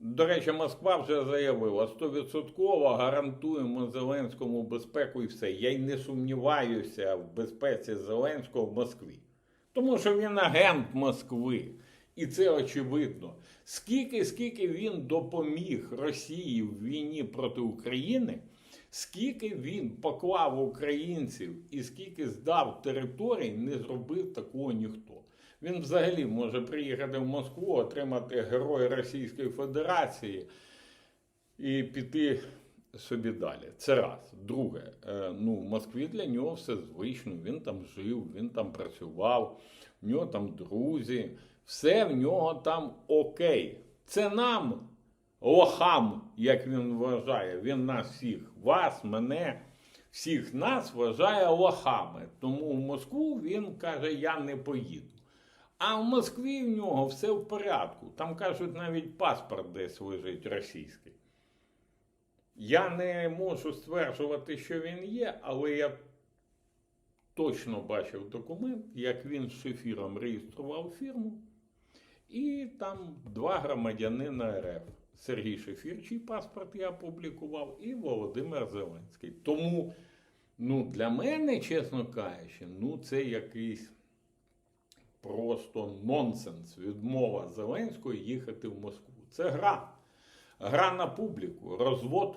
До речі, Москва вже заявила, 100% гарантуємо Зеленському безпеку і все. Я й не сумніваюся в безпеці Зеленського в Москві. Тому що він агент Москви. І це очевидно. Скільки, скільки він допоміг Росії в війні проти України, скільки він поклав українців і скільки здав територій, не зробив такого ніхто. Він взагалі може приїхати в Москву, отримати Герой Російської Федерації і піти собі далі. Це раз. Друге, е, ну, в Москві для нього все звично. Він там жив, він там працював, в нього там друзі, все в нього там окей. Це нам, лохам, як він вважає. Він нас всіх, вас, мене, всіх нас вважає лохами. Тому в Москву він каже: Я не поїду. А в Москві в нього все в порядку. Там кажуть, навіть паспорт десь лежить російський. Я не можу стверджувати, що він є, але я точно бачив документ, як він з шефіром реєстрував фірму, і там два громадянина РФ. Сергій Шефір, чий паспорт я опублікував, і Володимир Зеленський. Тому, ну, для мене, чесно кажучи, ну, це якийсь просто нонсенс. Відмова Зеленського їхати в Москву. Це гра. Гра на публіку, розвод